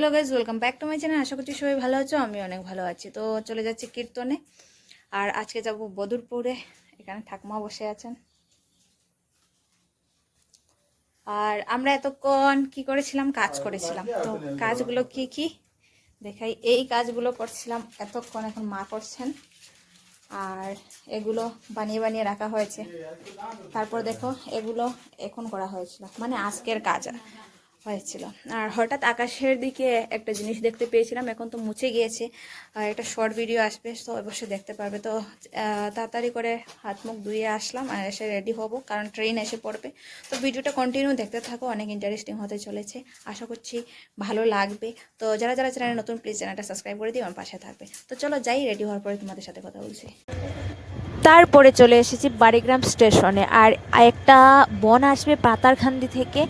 Hello guys welcome back to my channel আশা করছি সবাই ভালো আছো আমি অনেক ভালো আছি। তো চলে যাচ্ছি কীর্তনে। আর আজকে যাব বদুরপুরে, এখানে ঠাকুমা বসে আছেন। আর আমরা এতক্ষণ কি করেছিলাম? কাজ করেছিলাম। তো কাজগুলো কি কি? দেখাই, এই কাজগুলো করছিলাম, এতক্ষণ এখন মা করছেন। আর এগুলো বানিয়ে বানিয়ে রাখা হয়েছে। তারপর দেখো, এগুলো এখন করা হয়েছিল। মানে আজকের কাজ। হয়েছিল। আর হঠাৎ আকাশের দিকে একটা জিনিস দেখতে পেয়েছিলাম, এখন তো মুছে গিয়েছে। একটা শর্ট ভিডিও আসবে, তো অবশ্যই দেখতে পারবে। তো তাড়াতাড়ি করে হাত মুখ ধুয়ে আসলাম আর এসে রেডি হব, কারণ ট্রেন এসে পড়বে। তো ভিডিওটা কন্টিনিউ দেখতে থাকো, অনেক ইন্টারেস্টিং হতে চলেছে। আশা করছি ভালো লাগবে। তো যারা যারা চ্যানেলে নতুন প্লিজ চ্যানেলটা সাবস্ক্রাইব করে দিও, আমার পাশে থাকবে। তো চলো যাই রেডি হওয়ার পরে তোমাদের সাথে কথা বলছি। তারপরে চলে এসেছি বাড়িগ্রাম স্টেশনে। আর একটা বোন আসবে পাতারখান্দি থেকে,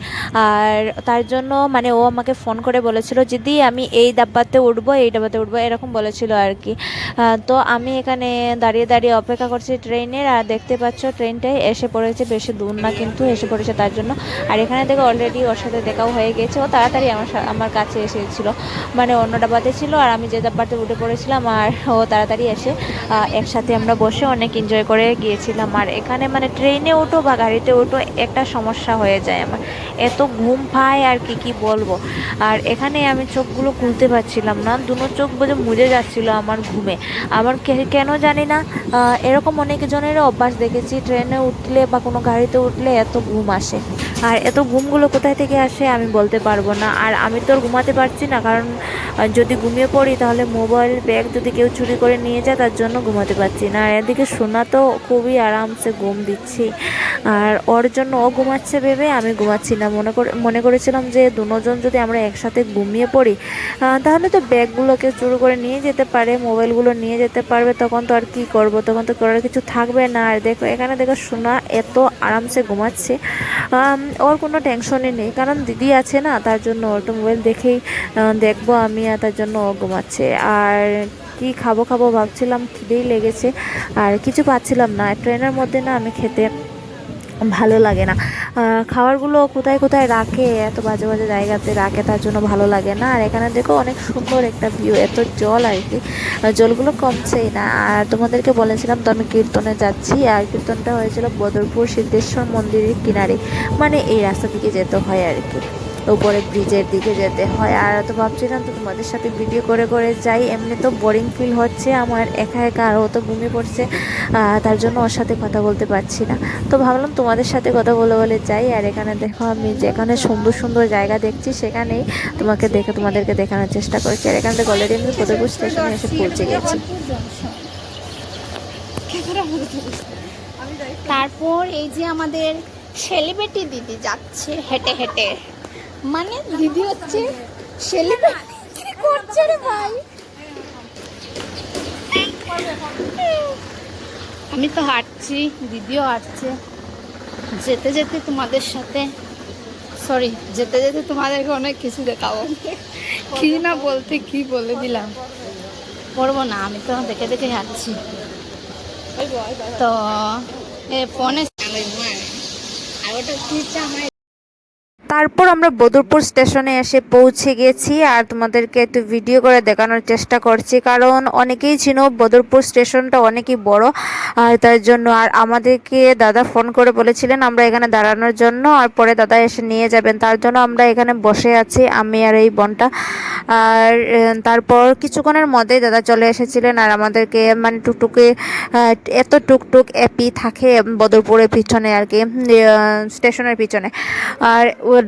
আর তার জন্য মানে ও আমাকে ফোন করে বলেছিল দিদি আমি এই ডাব্বাতে উঠবো, এই ডাব্বাতে উঠবো, এরকম বলেছিল আর কি। তো আমি এখানে দাঁড়িয়ে দাঁড়িয়ে অপেক্ষা করছি ট্রেনের, আর দেখতে পাচ্ছ ট্রেনটাই এসে পড়েছে বেশি দূর না, কিন্তু এসে পড়েছে তার জন্য। আর এখানে থেকে অলরেডি ওর সাথে দেখাও হয়ে গেছে। ও তাড়াতাড়ি আমার আমার কাছে এসেছিল। মানে অন্য ডাব্বাতে ছিল, আর আমি যে ডাব্বাতে উঠে পড়েছিলাম, আর ও তাড়াতাড়ি এসে একসাথে আমরা বসে অনেক এনজয় করে গিয়েছিলাম। আর এখানে মানে ট্রেনে ওঠো বা গাড়িতে ওঠো একটা সমস্যা হয়ে যায় আমার। এত ঘুম পায় আর কি কি বলব? আর এখানে আমি চোখগুলো খুলতে পারছিলাম না। দুনো চোখ বোঝে মুজে যাচ্ছিল আমার ঘুমে। আমার কেন জানি না এরকম অনেকজনেরও অভ্যাস দেখেছি। ট্রেনে উঠলে বা কোনো গাড়িতে উঠলে এত ঘুম আসে। আর এত ঘুমগুলো কোথায় থেকে আসে আমি বলতে পারব না। আর আমি তো আর ঘুমাতে পারছি না, কারণ যদি ঘুমিয়ে পড়ি তাহলে মোবাইল ব্যাগ যদি কেউ চুরি করে নিয়ে যায় তার জন্য ঘুমাতে পারছি না। আর এদিকে সোনা তো খুবই আরামসে ঘুম দিচ্ছি। আর ওর জন্য ও ঘুমাচ্ছে ভেবে আমি ঘুমাচ্ছি না। মনে করে, মনে করেছিলাম যে দুজন যদি আমরা একসাথে ঘুমিয়ে পড়ি তাহলে তো ব্যাগগুলোকে চুরি করে নিয়ে যেতে পারে, মোবাইলগুলো নিয়ে যেতে পারবে, তখন তো আর কি করব? তখন তো করার কিছু থাকবে না। আর দেখো, এখানে দেখো সোনা এত আরামসে ঘুমাচ্ছে। ওর কোনো টেনশনই নেই, কারণ দিদি আছে না, তার জন্য ওর তো মোবাইল দেখেই দেখব আমি আর তার জন্য ও ঘুমাচ্ছে। আর কি খাব খাব ভাবছিলাম, খিদেই লেগেছে। আর কিছু পাচ্ছিলাম না, ট্রেনের মধ্যে না আমি খেতে ভালো লাগে না। খাবারগুলো কোথায় কোথায় রাখে, এত বাজে বাজে জায়গাতে রাখে, তার জন্য ভালো লাগে না। আর এখানে দেখো অনেক সুন্দর একটা ভিউ এত জল আর কি। জলগুলো কমছেই না। আর তোমাদেরকে বলেছিলাম তো আমি কীর্তনে যাচ্ছি। আর কীর্তনটা হয়েছিল বদরপুর সিদ্ধেশ্বর মন্দিরের কিনারে। মানে এই রাস্তা দিকে যেতে হয় আর কি। উপরে ব্রিজের দিকে যেতে হয়। আর তো ভাবছিলাম তো তোমাদের সাথে ভিডিও করে করে যাই। এমনি তো বোরিং ফিল হচ্ছে, আমার একা একা আরও তো ঘুমিয়ে পড়ছে তার জন্য ওর সাথে কথা বলতে পারছি না। তো ভাবলাম তোমাদের সাথে কথা বলে বলে যাই। আর এখানে দেখো আমি যেখানে সুন্দর সুন্দর জায়গা দেখছি, সেখানেই তোমাকে দেখে, তোমাদেরকে দেখানোর চেষ্টা করছি। আর এখান থেকে অলরেডি আমি ফতেপুর স্টেশনে এসে পৌঁছে গেছি। তারপর এই যে আমাদের সেলিব্রিটি দিদি যাচ্ছে হেঁটে হেঁটে। মানে দিদি হচ্ছে সেলিব্রিটি করছে রে ভাই? আমি তো হাঁটছি, দিদিও হাঁটছে। যেতে যেতে তোমাদের সাথে সরি যেতে যেতে তোমাদেরকে অনেক কিছু দেখাবো। কি না বলতে, কি বলে দিলাম? করব না, আমি তো দেখে দেখে হাঁটছি। তো, এ ফোনে আর ওটা তারপর আমরা বদরপুর স্টেশনে এসে পৌঁছে গেছি আর তোমাদেরকে একটু ভিডিও করে দেখানোর চেষ্টা করছি। কারণ অনেকেই চিনো বদরপুর স্টেশনটা অনেকই বড় আর তার জন্য আর আমাদেরকে দাদা ফোন করে বলেছিলেন আমরা এখানে দাঁড়ানোর জন্য আর পরে দাদা এসে নিয়ে যাবেন। তার জন্য আমরা এখানে বসে আছি, আমি আর এই বোনটা। আর তারপর কিছুক্ষণের মধ্যেই দাদা চলে এসেছিলেন আর আমাদেরকে মানে টুকটুকে এত টুকটুক অ্যাপি থাকে বদরপুরের পিছনে আর কি স্টেশনের পিছনে। আর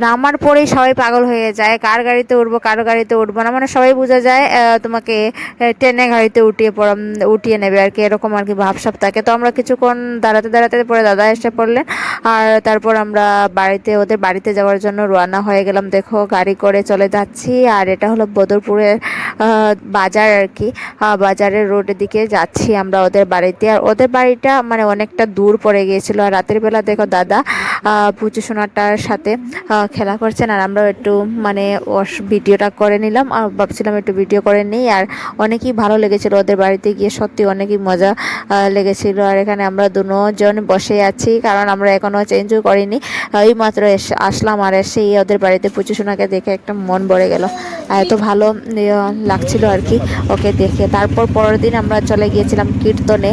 নামার পরেই সবাই পাগল হয়ে যায়, কার গাড়িতে উঠবো, কার গাড়িতে উঠবো না মানে সবাই বোঝা যায় তোমাকে ট্রেনে গাড়িতে উঠিয়ে পড় উঠিয়ে নেবে আর কি, এরকম আর কি ভাবসাব থাকে। তো আমরা কিছুক্ষণ দাঁড়াতে দাঁড়াতে পরে দাদা এসে পড়লেন আর তারপর আমরা বাড়িতে, ওদের বাড়িতে যাওয়ার জন্য রওনা হয়ে গেলাম। দেখো, গাড়ি করে চলে যাচ্ছি আর এটা হলো বদরপুরের আহ, বাজার আর কি বাজারের রোডের দিকে যাচ্ছি আমরা ওদের বাড়িতে। আর ওদের বাড়িটা মানে অনেকটা দূর পড়ে গিয়েছিল। আর রাতের বেলা দেখো দাদা পুচু সোনাটার সাথে খেলা করছেন। আর আমরাও একটু মানে ভিডিওটা করে নিলাম। আর ভাবছিলাম একটু ভিডিও করে নিই। আর অনেকই ভালো লেগেছিল ওদের বাড়িতে গিয়ে। সত্যি অনেকই মজা লেগেছিল। আর এখানে আমরা দুজন বসে আছি, কারণ আমরা এখনও চেঞ্জও করিনি। এই মাত্র আসলাম আর এসে ওদের বাড়িতে পুচু সোনাকে দেখে একটা মন ভরে গেল। এত ভালো লাগছিল আর কি ওকে দেখে। তারপর পরের দিন আমরা চলে গিয়েছিলাম কীর্তনে।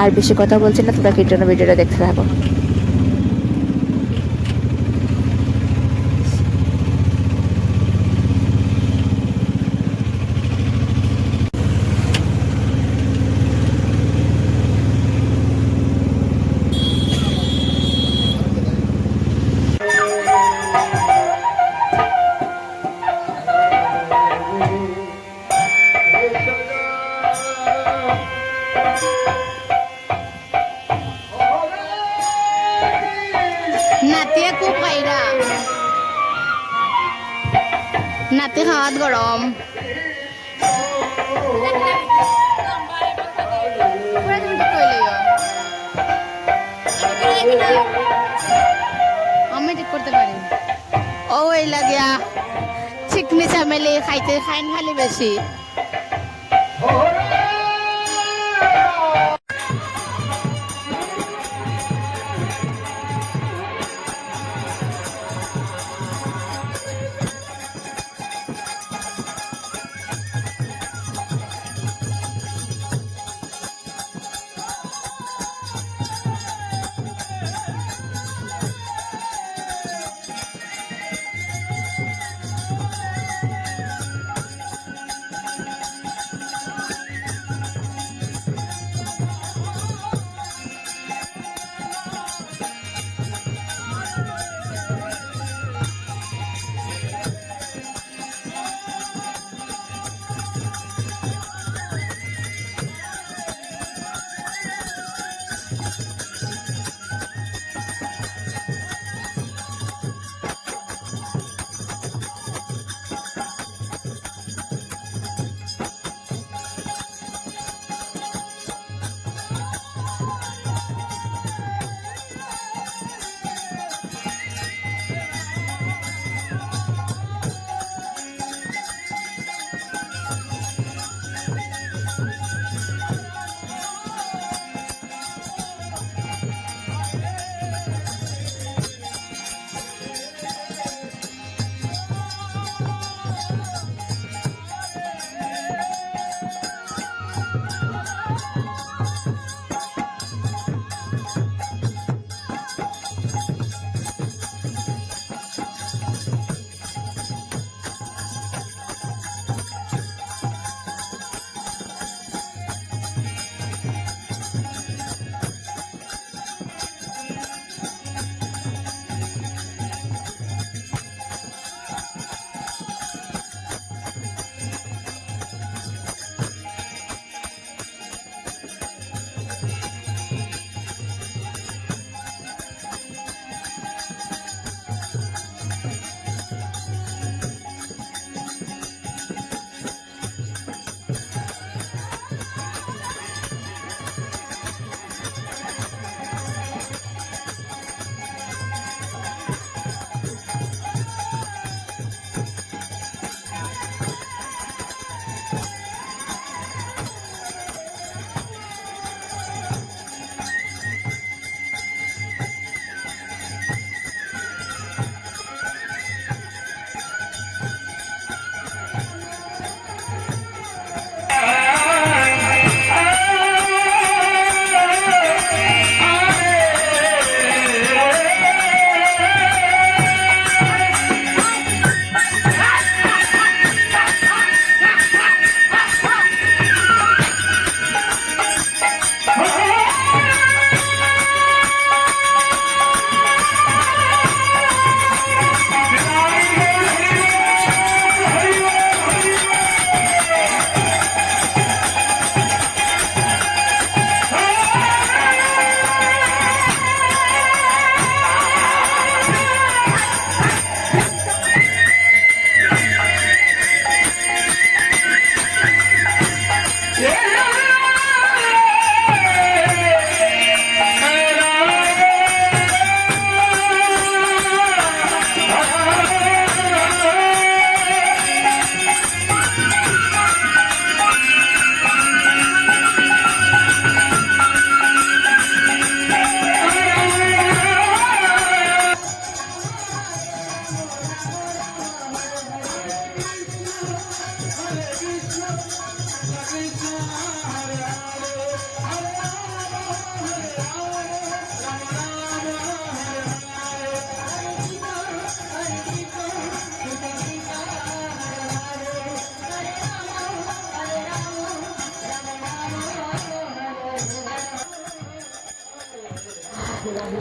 আর বেশি কথা বলছি না, তোমরা কীর্তনের ভিডিওটা দেখতে থাকো। নাতিয়ে খুব খাইরা নাতি খাওয়াত গরম আমি ঠিক করতে পারি ও এই লাগিয়া। চিকনি চামেলি খাইতে, খাইন খালি বেশি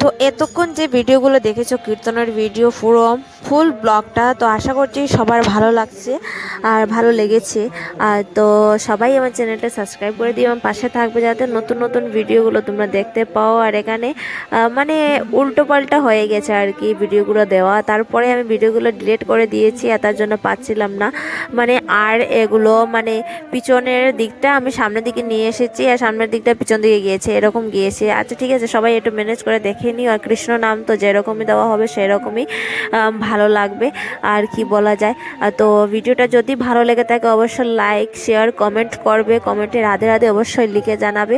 তো এতক্ষণ যে ভিডিওগুলো দেখেছ, কীর্তনের ভিডিও, পুরো ফুল ব্লগটা তো আশা করছি সবার ভালো লাগছে। আর ভালো লেগেছে। আর তো সবাই আমার চ্যানেলটা সাবস্ক্রাইব করে দিও আমার পাশে থাকবে যাতে নতুন নতুন ভিডিওগুলো তোমরা দেখতে পাও। আর এখানে মানে উল্টো পাল্টা হয়ে গেছে আর কি ভিডিওগুলো দেওয়া। তারপরে আমি ভিডিওগুলো ডিলিট করে দিয়েছি, আর তার জন্য পাচ্ছিলাম না। মানে আর এগুলো মানে পিছনের দিকটা আমি সামনের দিকে নিয়ে এসেছি, আর সামনের দিকটা পিছন দিকে গিয়েছে, এরকম গিয়েছে। আচ্ছা ঠিক আছে, সবাই একটু ম্যানেজ করে দেখে নিও। আর কৃষ্ণ নাম তো যেরকমই দেওয়া হবে, সেরকমই ভালো লাগবে। আর কি বলা যায়। তো ভিডিওটা যদি ভালো লেগে থাকে অবশ্যই লাইক শেয়ার কমেন্ট করবে। কমেন্টে রাধে রাধে অবশ্যই লিখে জানাবে।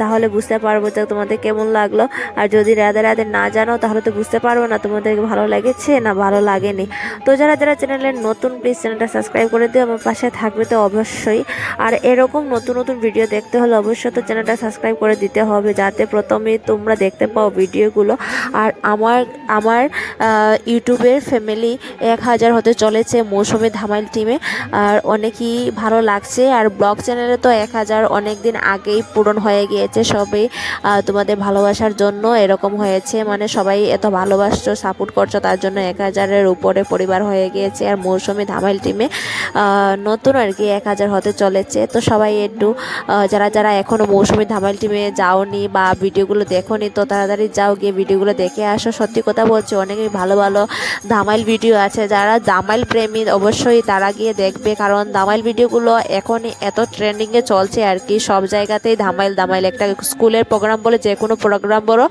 তাহলে বুঝতে পারব যে তোমাদের কেমন লাগল। আর যদি রাধে রাধে না জানো, তাহলে তো বুঝতে পারব না তোমাদেরকে ভালো লেগেছে না ভালো লাগেনি। তো যারা যারা চ্যানেলের নতুন প্লিজ চ্যানেলটা সাবস্ক্রাইব করে দিও, আমার পাশে থাকবে তো অবশ্যই। আর এরকম নতুন নতুন ভিডিও দেখতে হলে অবশ্যই তো চ্যানেলটা সাবস্ক্রাইব করে দিতে হবে, যাতে প্রথমে তোমরা দেখতে পাও ভিডিওগুলো আর আমার আমার ইউটিউবের ফ্যামিলি এক হাজার হতে চলেছে। মৌসুমি ধামাইল টিমে আর অনেকই ভালো লাগছে। আর ব্লগ চ্যানেলে তো এক হাজার অনেক দিন আগেই পূরণ হয়ে গিয়েছে সবই তোমাদের ভালোবাসার জন্য এরকম হয়েছে। মানে সবাই এত ভালোবাসছো সাপোর্ট করছ, তার জন্য এক হাজারের উপরে পরিবার হয়ে গিয়েছে। আর মৌসুমি ধামাইল টিমে নতুন আর কি এক হাজার হতে চলেছে। তো সবাই একটু যারা যারা এখনও মৌসুমি ধামাইল টিমে যাওনি বা ভিডিওগুলো দেখোনি, তো তাড়াতাড়ি যাও গিয়ে ভিডিওগুলো দেখে আসো। সত্যি কথা বলছি, অনেকই ভালো ভালো ধামাইল ভিডিও আছে। যারা দামাইল প্রেমী, অবশ্যই তারা গিয়ে দেখবে, কারণ দামাইল ভিডিওগুলো এখনই এত ট্রেন্ডিংয়ে চলছে আর কি। সব জায়গাতেই ধামাইল দামাইল একটা স্কুলের প্রোগ্রাম বলে, যে কোনো প্রোগ্রাম বলো,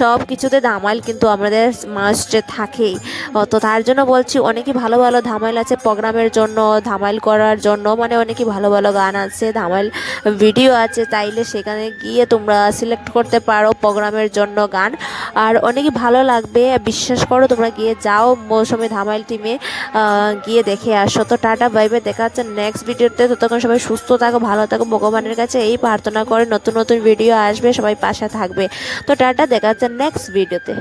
সব কিছুতে ধামাইল কিন্তু আমাদের মাস্টে থাকেই। তো তার জন্য বলছি, অনেকই ভালো ভালো ধামাইল আছে প্রোগ্রামের জন্য, ধামাইল করার জন্য মানে অনেকই ভালো ভালো গান আছে, ধামাইল ভিডিও আছে, তাইলে সেখানে গিয়ে তোমরা সিলেক্ট করতে পারো প্রোগ্রামের জন্য গান। আর অনেকই ভালো লাগবে, বিশ্বাস করো তোমরা গিয়ে যাও মৌসুমি ধামাইল টিমে গিয়ে দেখে আসো। তো টাটা বাইবে দেখা যাচ্ছে নেক্সট ভিডিওতে ততক্ষণ সবাই সুস্থ থাকো, ভালো থাকো, ভগবানের কাছে এই প্রার্থনা করে নতুন নতুন ভিডিও আসবে, সবাই পাশে থাকবে। তো টাটা, দেখা যাচ্ছে নেক্সট ভিডিওতে